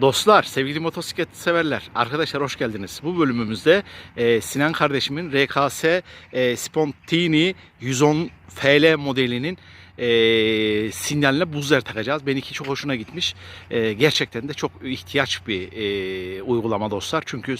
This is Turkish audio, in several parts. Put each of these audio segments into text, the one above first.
Dostlar, sevgili motosiklet severler, arkadaşlar hoş geldiniz. Bu bölümümüzde e, Sinan kardeşimin RKS e, Spontini 110 FL modelinin e, sinyaline buzzer takacağız. Benimki çok hoşuna gitmiş. E, gerçekten de çok ihtiyaç bir e, uygulama dostlar. Çünkü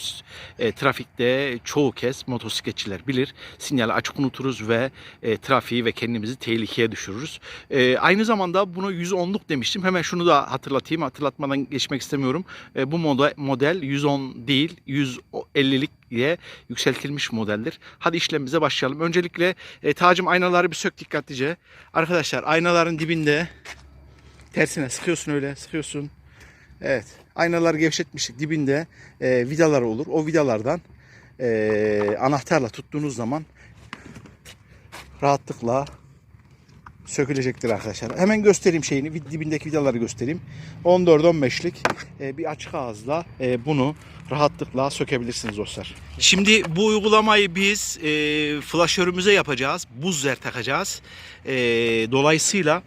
e, trafikte çoğu kez motosikletçiler bilir. Sinyali açık unuturuz ve e, trafiği ve kendimizi tehlikeye düşürürüz. E, aynı zamanda bunu 110'luk demiştim. Hemen şunu da hatırlatayım. Hatırlatmadan geçmek istemiyorum. E, bu model, model 110 değil 150'lik diye yükseltilmiş modeldir. Hadi işlemimize başlayalım. Öncelikle e, tacım aynaları bir sök dikkatlice. Arkadaşlar aynaların dibinde tersine sıkıyorsun öyle sıkıyorsun. Evet aynalar gevşetmiştik dibinde e, vidalar olur. O vidalardan e, anahtarla tuttuğunuz zaman rahatlıkla sökülecektir arkadaşlar. Hemen göstereyim şeyini. Dibindeki vidaları göstereyim. 14-15'lik e, bir açık ağızla e, bunu rahatlıkla sökebilirsiniz dostlar. Şimdi bu uygulamayı biz e, flaşörümüze yapacağız. Buzzer takacağız. E, dolayısıyla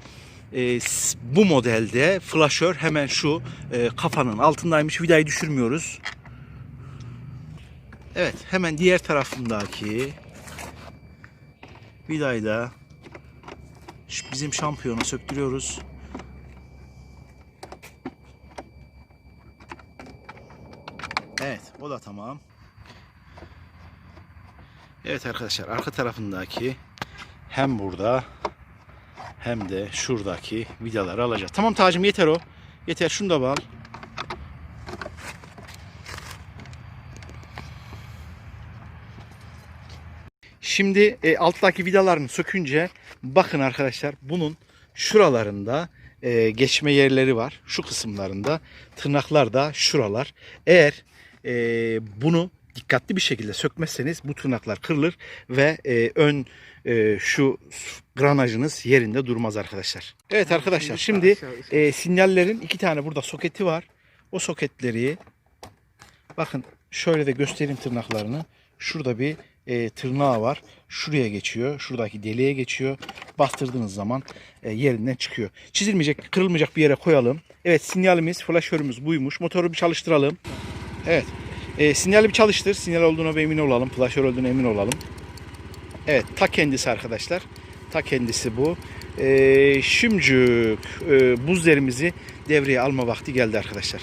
e, bu modelde flaşör hemen şu e, kafanın altındaymış. Vidayı düşürmüyoruz. Evet hemen diğer tarafındaki vidayı da şu bizim şampiyona söktürüyoruz. Evet o da tamam. Evet arkadaşlar arka tarafındaki hem burada hem de şuradaki vidaları alacağız. Tamam tacım yeter o. Yeter şunu da bağla. Şimdi e, alttaki vidalarını sökünce bakın arkadaşlar bunun şuralarında e, geçme yerleri var. Şu kısımlarında tırnaklar da şuralar. Eğer e, bunu dikkatli bir şekilde sökmezseniz bu tırnaklar kırılır ve e, ön e, şu granajınız yerinde durmaz arkadaşlar. Evet arkadaşlar şimdi e, sinyallerin iki tane burada soketi var. O soketleri bakın şöyle de göstereyim tırnaklarını. Şurada bir e, tırnağı var. Şuraya geçiyor. Şuradaki deliğe geçiyor. Bastırdığınız zaman e, yerinden çıkıyor. Çizilmeyecek, kırılmayacak bir yere koyalım. Evet sinyalimiz, flaşörümüz buymuş. Motoru bir çalıştıralım. Evet. E, sinyali bir çalıştır. Sinyal olduğuna bir emin olalım. Flaşör olduğuna emin olalım. Evet ta kendisi arkadaşlar. Ta kendisi bu. E, şimdicik e, buzlerimizi devreye alma vakti geldi arkadaşlar.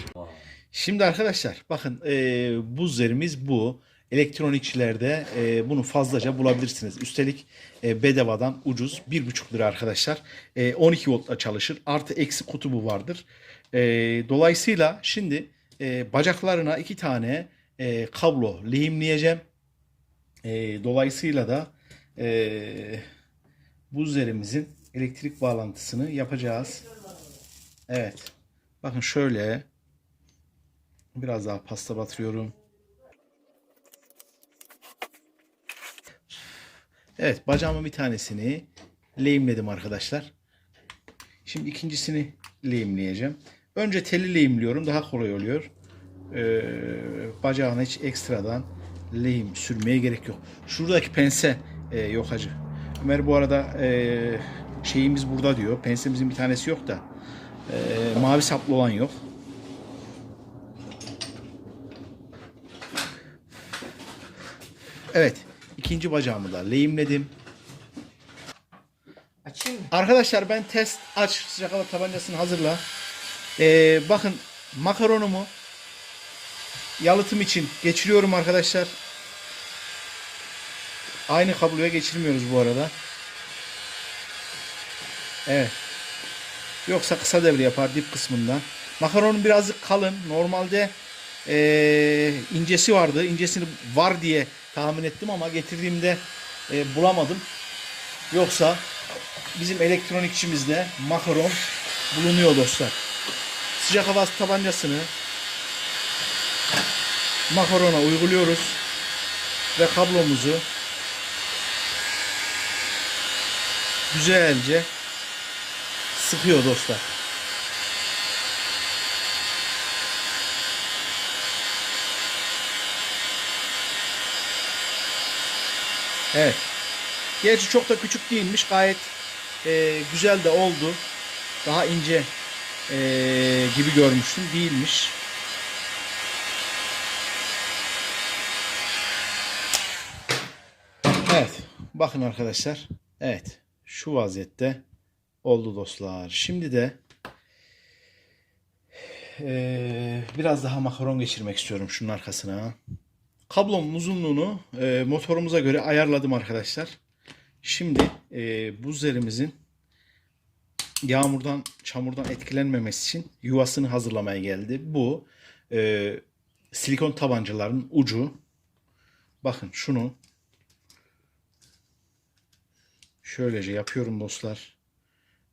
Şimdi arkadaşlar bakın e, buzlerimiz bu. Elektronikçilerde e, bunu fazlaca bulabilirsiniz. Üstelik e, bedavadan ucuz 1,5 lira arkadaşlar. E, 12 voltla çalışır. Artı eksi kutubu vardır. E, dolayısıyla şimdi e, bacaklarına iki tane e, kablo lehimleyeceğim. E, dolayısıyla da e, buzlerimizin elektrik bağlantısını yapacağız. Evet. Bakın şöyle biraz daha pasta batırıyorum. Evet bacağımın bir tanesini lehimledim arkadaşlar. Şimdi ikincisini lehimleyeceğim. Önce teli lehimliyorum daha kolay oluyor. Ee, bacağına hiç ekstradan lehim sürmeye gerek yok. Şuradaki pense e, yok hacı. Ömer bu arada e, şeyimiz burada diyor. Pensemizin bir tanesi yok da e, mavi saplı olan yok. Evet. ikinci bacağımı da lehimledim. Açayım mı? Arkadaşlar ben test aç sıcak hava tabancasını hazırla. Ee, bakın makaronumu yalıtım için geçiriyorum arkadaşlar. Aynı kabloya geçirmiyoruz bu arada. Evet. Yoksa kısa devre yapar dip kısmından. Makaronun birazcık kalın. Normalde ee, incesi vardı. İncesini var diye tahmin ettim ama getirdiğimde ee, bulamadım. Yoksa bizim elektronikçimizde makaron bulunuyor dostlar. Sıcak hava tabancasını makarona uyguluyoruz ve kablomuzu güzelce sıkıyor dostlar. Evet. Gerçi çok da küçük değilmiş. Gayet e, güzel de oldu. Daha ince e, gibi görmüştüm. Değilmiş. Evet. Bakın arkadaşlar. Evet. Şu vaziyette oldu dostlar. Şimdi de e, biraz daha makaron geçirmek istiyorum şunun arkasına. Kablomun uzunluğunu e, motorumuza göre ayarladım arkadaşlar. Şimdi e, buzlerimizin yağmurdan, çamurdan etkilenmemesi için yuvasını hazırlamaya geldi. Bu eee, silikon tabancaların ucu. Bakın şunu şöylece yapıyorum dostlar.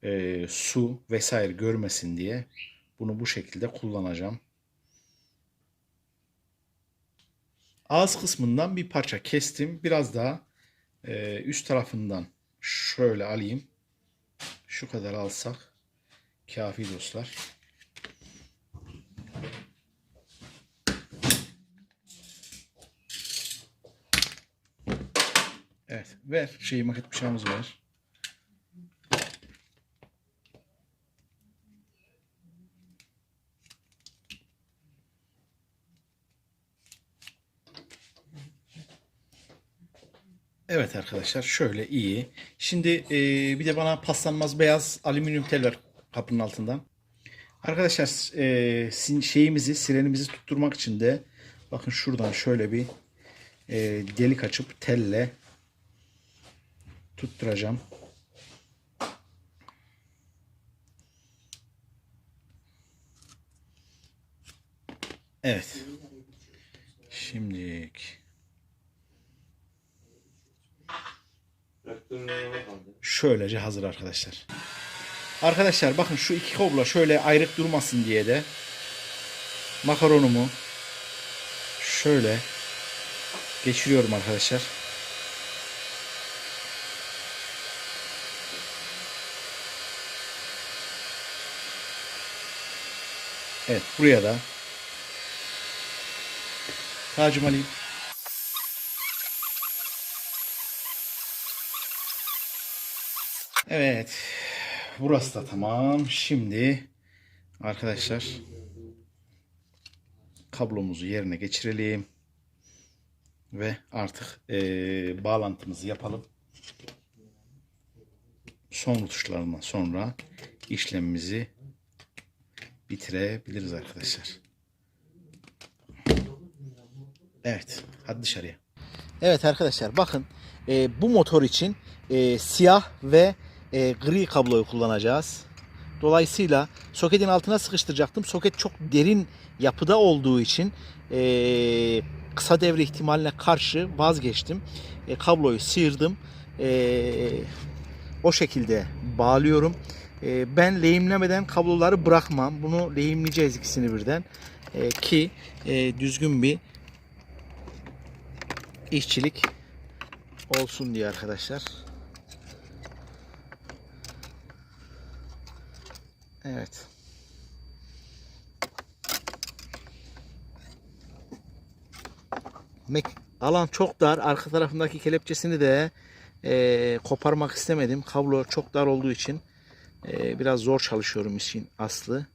Eee, su vesaire görmesin diye bunu bu şekilde kullanacağım. Ağız kısmından bir parça kestim. Biraz daha eee, üst tarafından şöyle alayım. Şu kadar alsak kafi dostlar. Evet ver şeyi maket bıçağımızı ver. Evet arkadaşlar şöyle iyi. Şimdi e, bir de bana paslanmaz beyaz alüminyum tel ver kapının altından. Arkadaşlar e, şeyimizi sirenimizi tutturmak için de bakın şuradan şöyle bir e, delik açıp telle tutturacağım. Evet. Şimdilik şöylece hazır arkadaşlar. Arkadaşlar bakın şu iki kablo şöyle ayrık durmasın diye de makaronumu şöyle geçiriyorum arkadaşlar. Evet buraya da tacım alayım. Evet. Burası da tamam. Şimdi arkadaşlar kablomuzu yerine geçirelim. Ve artık eee, bağlantımızı yapalım. Son tuşlarından sonra işlemimizi bitirebiliriz arkadaşlar. Evet. Hadi dışarıya. Evet arkadaşlar bakın e, bu motor için e, siyah ve e, gri kabloyu kullanacağız. Dolayısıyla soketin altına sıkıştıracaktım. Soket çok derin yapıda olduğu için e, kısa devre ihtimaline karşı vazgeçtim. E, kabloyu sıyırdım. E, o şekilde bağlıyorum. E, ben lehimlemeden kabloları bırakmam. Bunu lehimleyeceğiz ikisini birden. E, ki e, düzgün bir işçilik olsun diye arkadaşlar. Evet. Mek alan çok dar. Arka tarafındaki kelepçesini de eee, koparmak istemedim. Kablo çok dar olduğu için eee, biraz zor çalışıyorum işin aslı.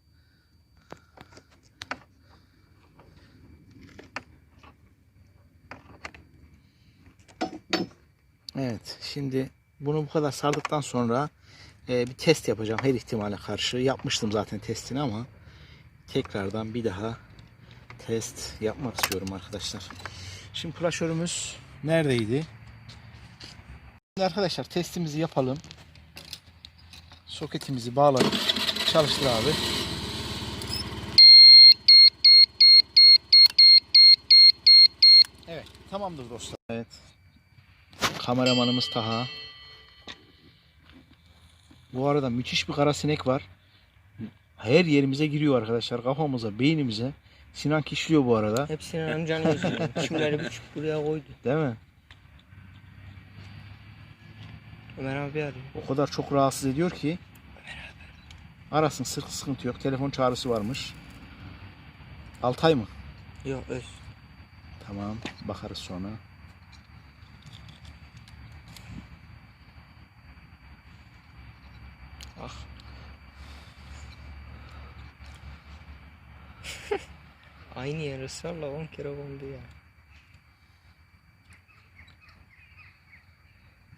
Evet. Şimdi bunu bu kadar sardıktan sonra e, bir test yapacağım her ihtimale karşı. Yapmıştım zaten testini ama tekrardan bir daha test yapmak istiyorum arkadaşlar. Şimdi plaşörümüz neredeydi? Şimdi arkadaşlar testimizi yapalım. Soketimizi bağladık. Çalıştır abi. Evet, tamamdır dostlar. Evet. Kameramanımız Taha. Bu arada müthiş bir kara sinek var. Her yerimize giriyor arkadaşlar. Kafamıza, beynimize. Sinan kişliyor bu arada. Hepsinin amcanı yazıyor. Çimleri biçip buraya koydu. Değil mi? Ömer abi arıyor. O kadar çok rahatsız ediyor ki. Arasın sık sıkıntı yok. Telefon çağrısı varmış. Altay mı? Yok öz. Tamam. Bakarız sonra. Aynı yer ısrarla 10 kere kondu ya.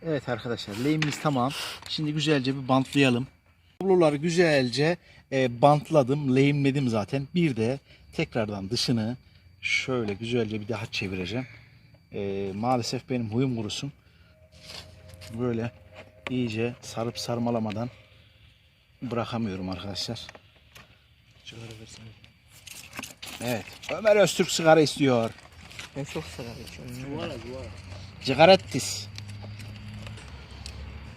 Evet arkadaşlar lehimimiz tamam. Şimdi güzelce bir bantlayalım. Kabloları güzelce e, bantladım, lehimledim zaten. Bir de tekrardan dışını şöyle güzelce bir daha çevireceğim. E, maalesef benim huyum kurusun. Böyle iyice sarıp sarmalamadan bırakamıyorum arkadaşlar. Sigara versene. Evet. Ömer Öztürk sigara istiyor. Ben çok sigara içiyorum. Cigarettis.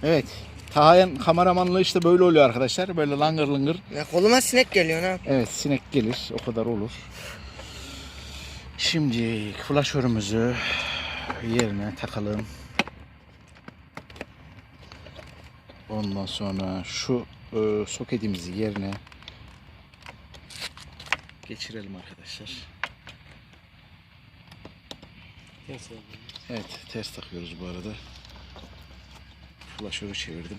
Evet. Tahayan kameramanlığı işte böyle oluyor arkadaşlar. Böyle langır langır. Ya koluma sinek geliyor ne yapayım? Evet sinek gelir. O kadar olur. Şimdi flaşörümüzü yerine takalım. Ondan sonra şu e, soketimizi yerine geçirelim arkadaşlar. Evet ters takıyoruz bu arada. Flaşörü çevirdim.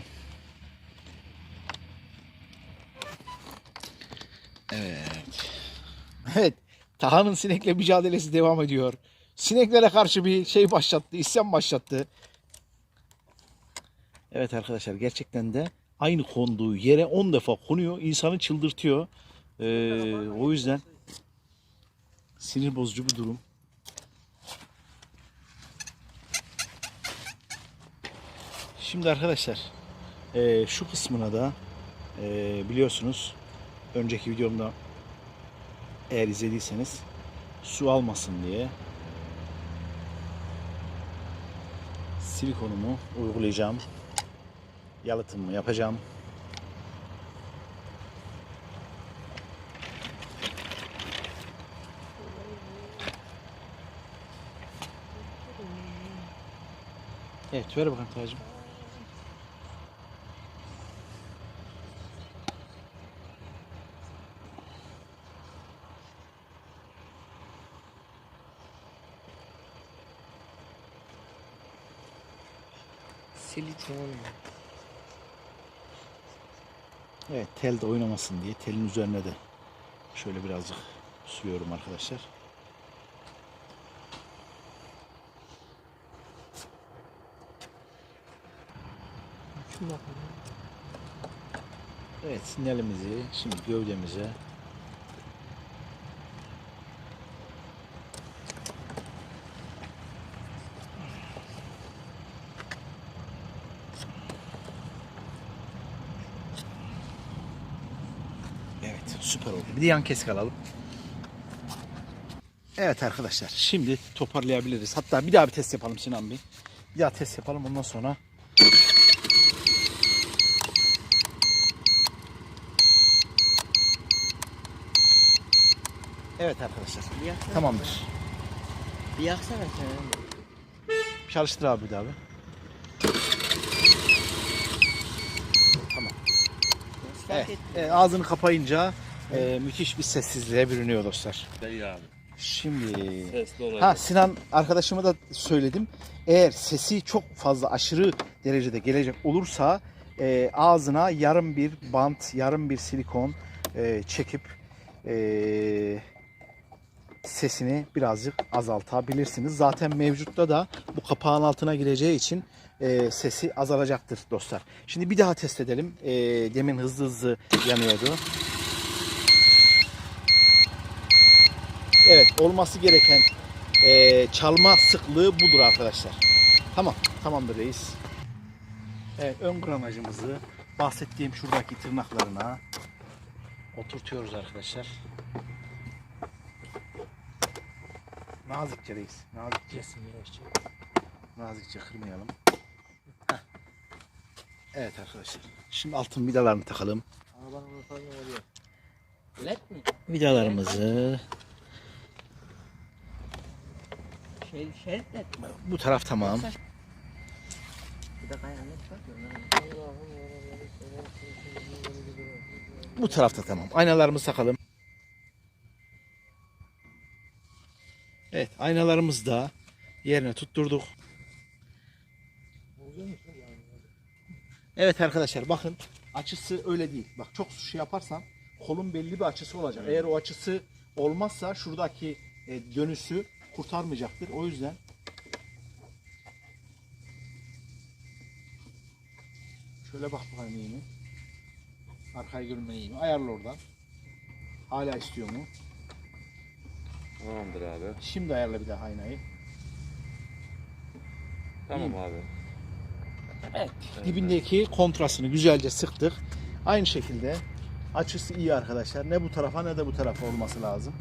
Evet. Evet. Taha'nın sinekle mücadelesi devam ediyor. Sineklere karşı bir şey başlattı, isyan başlattı. Evet arkadaşlar gerçekten de aynı konduğu yere 10 defa konuyor. insanı çıldırtıyor. Ee, o yüzden sinir bozucu bir durum. Şimdi arkadaşlar e, şu kısmına da e, biliyorsunuz önceki videomda eğer izlediyseniz su almasın diye silikonumu uygulayacağım. Yalıtımımı yapacağım. Evet ver bakalım Tacım. Silikon. Evet tel de oynamasın diye telin üzerine de şöyle birazcık sürüyorum arkadaşlar. Evet sinyalimizi şimdi gövdemize Evet süper oldu. Bir de yan kesik alalım. Evet arkadaşlar şimdi toparlayabiliriz. Hatta bir daha bir test yapalım Sinan Bey. Bir daha test yapalım ondan sonra Evet arkadaşlar Bir yaksana. tamamdır. Bir yaksana sen. Çalıştır abi bir daha bir. Tamam. Evet, evet, ağzını kapayınca e, müthiş bir sessizliğe bürünüyor dostlar. Değil abi. Şimdi ha Sinan arkadaşıma da söyledim. Eğer sesi çok fazla aşırı derecede gelecek olursa e, ağzına yarım bir bant, yarım bir silikon e, çekip e, sesini birazcık azaltabilirsiniz. Zaten mevcutta da bu kapağın altına gireceği için e, sesi azalacaktır dostlar. Şimdi bir daha test edelim. E, demin hızlı hızlı yanıyordu. Evet olması gereken e, çalma sıklığı budur arkadaşlar. Tamam tamamdır reis. Evet ön granajımızı bahsettiğim şuradaki tırnaklarına oturtuyoruz arkadaşlar. Nazikçe reis. Nazikçe. Nazikçe kırmayalım. Heh. Evet arkadaşlar. Şimdi altın vidalarını takalım. Led mi? Vidalarımızı Şey, şerit led mi? bu taraf tamam. Bir de kaynağı var Bu tarafta tamam. Aynalarımızı takalım. Evet aynalarımızı da yerine tutturduk. Evet arkadaşlar bakın açısı öyle değil. Bak çok şey yaparsan kolun belli bir açısı olacak. Eğer o açısı olmazsa şuradaki e, dönüşü kurtarmayacaktır. O yüzden Şöyle bak bakalım iyi mi? Arkayı görünme iyi mi? Ayarla oradan. Hala istiyor mu? Tamamdır abi. Şimdi ayarla bir daha aynayı. Tamam abi. Evet. Dibindeki kontrasını güzelce sıktık. Aynı şekilde açısı iyi arkadaşlar. Ne bu tarafa ne de bu tarafa olması lazım.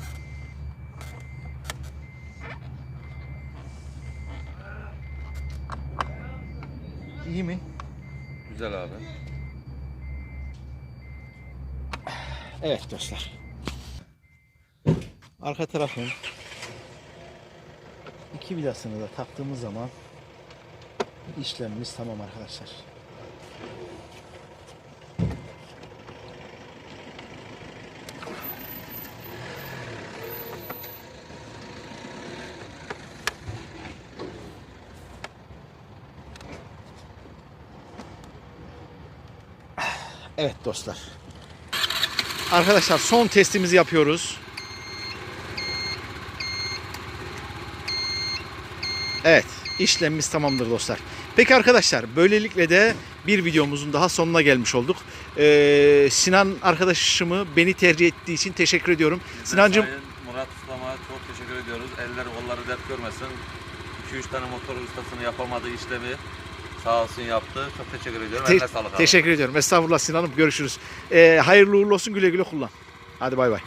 İyi mi? Güzel abi. Evet dostlar. Arka tarafın iki vidasını da taktığımız zaman işlemimiz tamam arkadaşlar. Evet dostlar. Arkadaşlar son testimizi yapıyoruz. Evet işlemimiz tamamdır dostlar. Peki arkadaşlar böylelikle de bir videomuzun daha sonuna gelmiş olduk. Ee, Sinan arkadaşımı beni tercih ettiği için teşekkür ediyorum. Sinancım Murat Ustama çok teşekkür ediyoruz. Eller kolları dert görmesin. 2-3 tane motor ustasını yapamadığı işlemi sağ olsun yaptı. Çok teşekkür ediyorum. te- Eline sağlık abi. teşekkür ediyorum. Estağfurullah Sinan'ım görüşürüz. Ee, hayırlı uğurlu olsun güle güle kullan. Hadi bay bay.